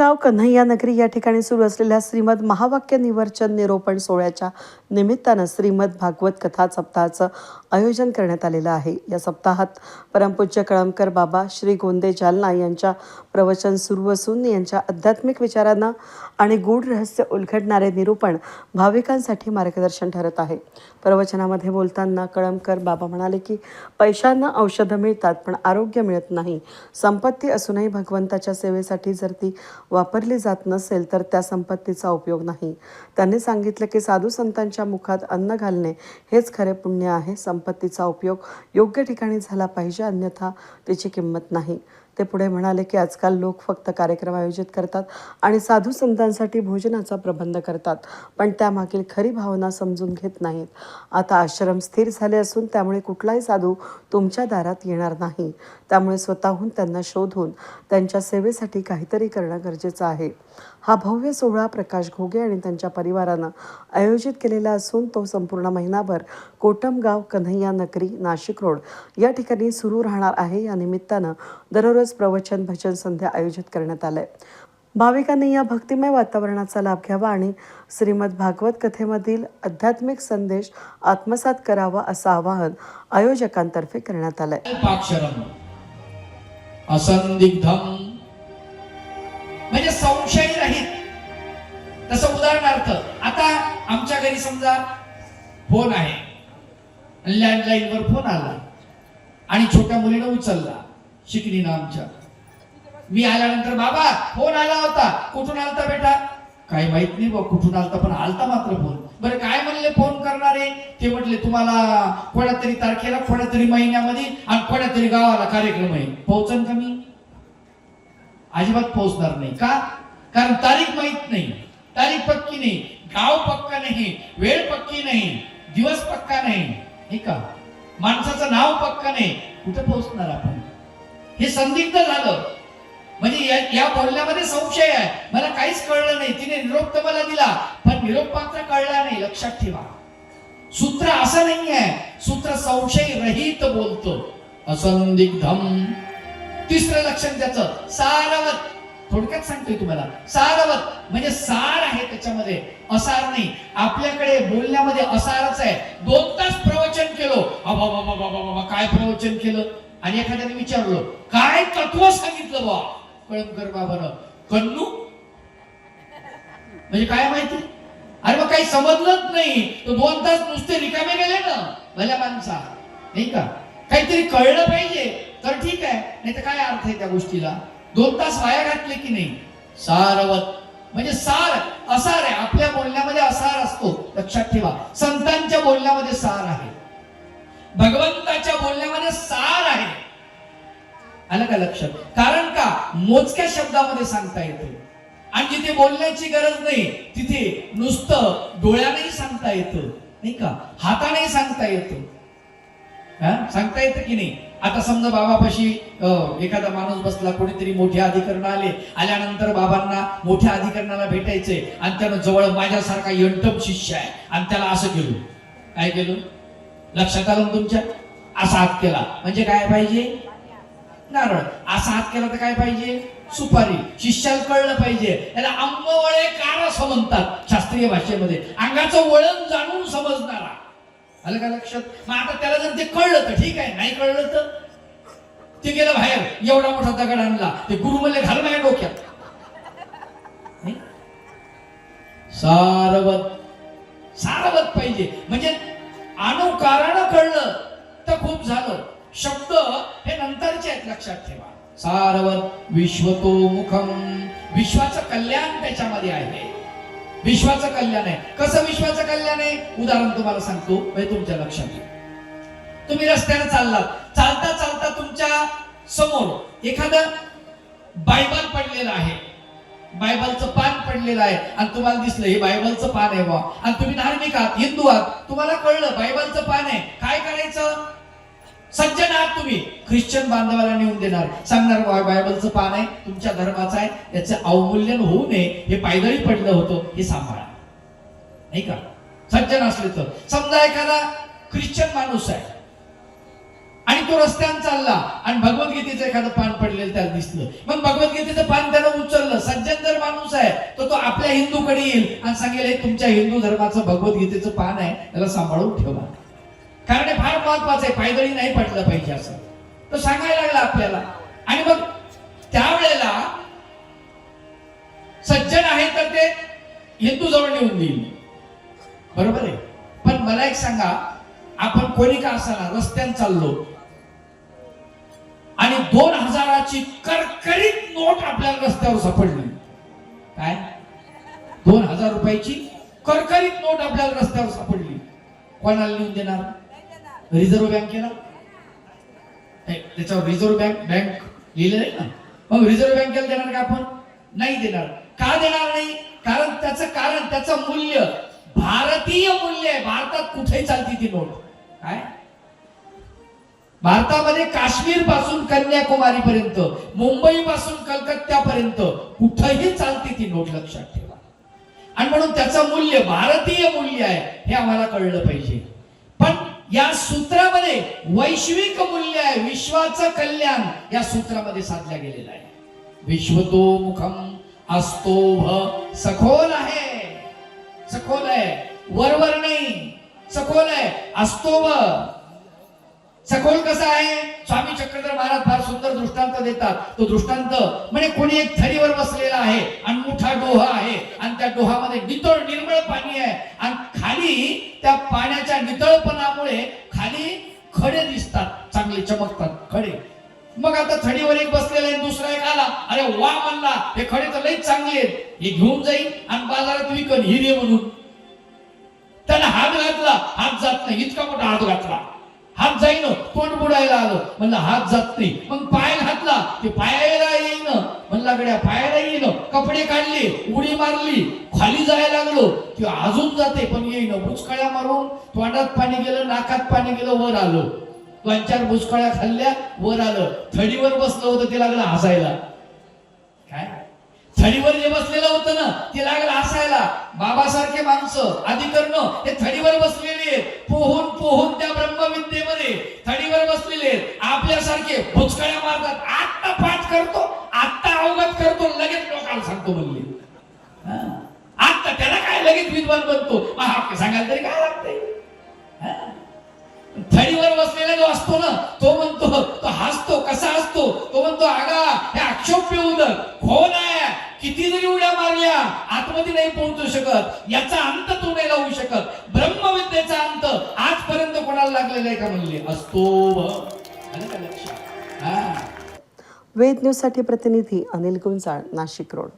कोटमगाव कन्हैया नगरी या ठिकाणी सुरू असलेल्या श्रीमद महावाक्य निवर्चन निरोपण सोहळ्याच्या निमित्तानं श्रीमद भागवत कथा सप्ताहाचं आयोजन करण्यात आलेलं आहे. या सप्ताहात परमपूज्य कळमकर बाबा श्री गोंदे जालना यांच्या प्रवचन सुरू असून यांच्या आध्यात्मिक विचारांना आणि गूढ रहस्य उलगडणारे निरूपण भाविकांसाठी मार्गदर्शन ठरत आहे. प्रवचनामध्ये बोलताना कळमकर बाबा म्हणाले की पैशांना औषधं मिळतात पण आरोग्य मिळत नाही. संपत्ती असूनही भगवंताच्या सेवेसाठी जर ती वापरली जात नसेल तर त्या संपत्तीचा उपयोग नाही. त्यांनी सांगितलं की साधू संतांच्या मुखात अन्न घालणे हेच खरे पुण्य आहे. संपत्तीचा उपयोग योग्य ठिकाणी झाला पाहिजे अन्यथा त्याची किंमत नाही. ते पुढे म्हणाले की आजकाल लोक फक्त कार्यक्रम आयोजित करतात आणि साधू संतांसाठी भोजनाचा प्रबंध करतात पण त्यामागील खरी भावना समजून घेत नाहीत. आता आश्रम स्थिर झाले असून त्यामुळे कुठलाही साधू तुमच्या दारात येणार नाही. त्यामुळे स्वतःहून त्यांना शोधून त्यांच्या सेवेसाठी काहीतरी करणं गरजेचं आहे. हा भव्य सोहळा प्रकाश घोगे आणि त्यांच्या परिवारानं आयोजित केलेला असून तो संपूर्ण महिनाभर कोटमगाव कन्हैया नगरी नाशिक रोड या ठिकाणी सुरू राहणार आहे. या निमित्तानं दररोज प्रवचन भजन संध्या आयोजित करण्यात आलंय. भाविकांनी या भक्तिमय वातावरणाचा लाभ घ्यावा आणि श्रीमद भागवत कथेमधील आध्यात्मिक संदेश आत्मसात करावा असं आवाहन आयोजकांतर्फे करण्यात आलंय. अल्पाक्षरम म्हणजे घरी समजा फोन आहे. लँडलाईनवर फोन आला. आणि छोट्या मुलीनं उचलला. शिकलीनं आमच्या. मी आल्यानंतर बाबा फोन आला होता. कुठून आलता बेटा? काही माहीत नाही बा कुठून आलता पण आलता मात्र फोन. बरं काय म्हणले फोन करणारे? ते म्हटले तुम्हाला कोणातरी तरी तारखेला कोणातरी महिन्यामध्ये आणि कोणातरी गावाला कार्यक्रम आहे. पोहोचन का मी? अजिबात पोहोचणार नाही. का? कारण तारीख माहीत नाही. तारीख पक्की नाही. गाव पक्का नाही वेळ पक्की नाही दिवस पक्का नाही हे का माणसाचं नाव पक्का नाही कुठे पोहोचणार आपण? हे संदिग्ध झालं. म्हणजे या, या बोलण्यामध्ये संशय आहे. मला काहीच कळलं नाही. तिने निरोप तर मला दिला पण निरोप मात्र कळला नाही. लक्षात ठेवा. सूत्र असं नाही आहे. सूत्र संशय रहित बोलतो. असंदिग्धम. तिसरं लक्षण त्याचं. सारवत. थोडक्यात सांगतोय तुम्हाला. सारवत म्हणजे सार आहे त्याच्यामध्ये. असार नाही. आपल्याकडे बोलण्यामध्ये असारच आहे. दोन तास प्रवचन केलो. अबा बाबा बाबा बाबा काय प्रवचन केलं? आणि एखाद्याने विचारलं काय तत्व सांगितलं बा? कळमकर बाबानं कन्नू? म्हणजे काय माहिती? अरे मग काही समजलंच नाही. तो दोन तास नुसते रिकामे गेले ना. भल्या माणसा. नाही का? काहीतरी कळलं पाहिजे. तर ठीक आहे. नाही तर काय अर्थ आहे त्या गोष्टीला? दोन तास वाया घातले की नाही? सारवत. म्हणजे सार असार आहे. आपल्या बोलण्यामध्ये असार असतो. लक्षात ठेवा. संतांच्या बोलण्यामध्ये सार आहे. भगवंताच्या बोलण्यामध्ये सार आहे. आलं का लक्षात कारण का? मोजक्या शब्दामध्ये सांगता येते. आणि जिथे बोलण्याची गरज नाही तिथे नुसतं डोळ्यानेही सांगता येतं. नाही का? हातानेही सांगता येतं. सांगता येतं की नाही? आता समजा बाबापाशी एखादा माणूस बसला कोणीतरी मोठे अधिकरण आले आल्यानंतर बाबांना मोठ्या अधिकरणाला भेटायचे आणि त्यानं जवळ माझ्यासारखा यंटम शिष्य आहे आणि त्याला असं केलं. काय केलं? लक्षात आलं तुमच्या? असा हात केला. म्हणजे काय पाहिजे? नारळ. असा हात केला तर काय पाहिजे? सुपारी. शिष्याला कळलं पाहिजे. याला अंबवळे कार असं म्हणतात शास्त्रीय भाषेमध्ये. अंगाचं वळण जाणून समजणारा. आलं का लक्षात? मग आता त्याला जर ते कळलं तर ठीक आहे. नाही कळलं तर? ते गेलं बाहेर. एवढा मोठा दगड आणला. ते गुरु घाल माझ्या डोक्यात. सारवत. सारवत पाहिजे. म्हणजे अनुकारण कळलं तर खूप झालं. शब्द हे नंतरचे आहेत लक्षात ठेवा. सारवत विश्वतो मुखम विश्वाचं कल्याण त्याच्यामध्ये आहे. विश्वाचं कल्याण आहे. कसं विश्वाचं कल्याण आहे? उदाहरण तुम्हाला सांगतो म्हणजे तुमच्या लक्षात तुम्ही रस्त्याने चाललात. चालता चालता तुमच्यासमोर एखादं बायबल पडलेलं आहे. बायबलचं पान पडलेलं आहे. आणि तुम्हाला दिसलं हे बायबलचं पान आहे बा आणि तुम्ही धार्मिक आहात हिंदू आहात. तुम्हाला कळलं बायबलचं पान आहे. काय करायचं? सज्जन आहात तुम्ही. ख्रिश्चन बांधवाला नेऊन देणार. सांगणार बायबलचं पान आहे तुमच्या धर्माचं आहे याचं अवमूल्यन होऊ नये हे पायदळी पडलं होतं हे सांभाळा. नाही का? सज्जन असले तर. समजा एखादा ख्रिश्चन माणूस आहे आणि तो रस्त्यानं चालला आणि भगवद्गीतेचं एखादं पान पडलेलं त्याला दिसलं. मग भगवद्गीतेचं पान त्यानं उचललं. सज्जन जर माणूस आहे तर तो आपल्या हिंदूकडे येईल आणि सांगेल हे तुमच्या हिंदू धर्माचं भगवद्गीतेचं पान आहे त्याला सांभाळून ठेवा. कारण हे फार महत्वाचं आहे. पायदळी नाही पडलं पाहिजे असं. तो सांगायला लागला आपल्याला. आणि मग त्यावेळेला सज्जन आहे तर ते हिंदू जवळ नेऊन देईल. बरोबर आहे? पण मला एक सांगा आपण कोणी का असाना रस्त्याने चाललो. आणि दोन हजाराची करकरीत नोट आपल्याला रस्त्यावर सापडली. काय? दोन हजार रुपयाची करकरीत नोट आपल्याला रस्त्यावर सापडली. कोणाला लिहून देणार? रिझर्व्ह बँकेला त्याच्यावर रिझर्व्ह बँक बँक लिहिलेलं आहे ना. मग रिझर्व्ह बँकेला देणार का आपण? नाही देणार. का देणार नाही? कारण त्याचं कारण त्याचं मूल्य भारतीय मूल्य आहे. भारतात कुठेही चालती ती नोट. काय? भारतामध्ये काश्मीरपासून कन्याकुमारी पर्यंत मुंबई पासून कलकत्त्यापर्यंत कुठेही चालते ती नोट लक्षात ठेवा. आणि म्हणून त्याचं मूल्य भारतीय मूल्य आहे हे आम्हाला कळलं पाहिजे. पण या सूत्रामध्ये वैश्विक मूल्य आहे. विश्वाचं कल्याण या सूत्रामध्ये साधल्या गेलेलं आहे. विश्वतो मुखम असतो भ सखोल आहे. सखोल आहे. वरवर नाही. सखोल आहे. असतो व सखोल कसा आहे? स्वामी चक्रधर महाराज फार सुंदर दृष्टांत देतात. तो दृष्टांत म्हणजे कोणी एक थरीवर बसलेला आहे आणि मोठा डोहा आहे आणि त्या डोहामध्ये नितळ निर्मळ पाणी आहे आणि खाली त्या पाण्याच्या नितळपणामुळे खाली खडे दिसतात चांगले चमकतात खडे. मग आता थडीवर एक बसलेला आहे दुसरा एक आला. अरे वा म्हणला हे खडे तर लईच चांगले आहेत. हे घेऊन जाईल आणि बाजारात विकन हिरे म्हणून. त्याला हात घातला हात जात नाही इतका मोठा हात घातला. हात जाईन तोंड बुडायला आलं. म्हणलं हात जात नाही. मग पाय घातला. ते पायाला येईन. म्हणला गड्या पायाला येईन. कपडे काढले उडी मारली खाली जायला लागलो. ते अजून जाते पण येईन. बुचकळ्या मारून तोंडात पाणी गेलं नाकात पाणी गेलं वर आलो. दोन चार बुचकळ्या खाल्ल्या वर आलं. थडीवर बसलं होतं ते लागलं हसायला. काय? थडीवर जे बसलेलं होतं ना ते लागलं हसायला. बाबासारखे माणसं अधिकरण हे थडीवर बसलेले आहेत. पोहून पोहून त्या ब्रह्मविद्येमध्ये थडीवर बसलेले आहेत. आपल्यासारखे भुचकळ्या मारतात. आत्ता पाठ करतो आत्ता अवगत करतो लगेच लोकांना सांगतो म्हणले. आत्ता त्याला काय लगेच विद्वान बनतो? मग सांगायला तरी काय लागतंय? थडीवर बसलेला जो असतो ना तो म्हणतो तो हसतो कसा असतो तो म्हणतो आगा हे अक्षोभ्य उदक हो ना किती जरी उड्या मारल्या आतमध्ये नाही पोहोचू शकत. याचा अंत तो नाही लावू शकत. ब्रह्मविद्येचा अंत आजपर्यंत कोणाला लागलेला आहे का म्हणले? असतो वेद न्यूजसाठी वेद न्यूजसाठी प्रतिनिधी अनिल गुंजाळ नाशिक रोड.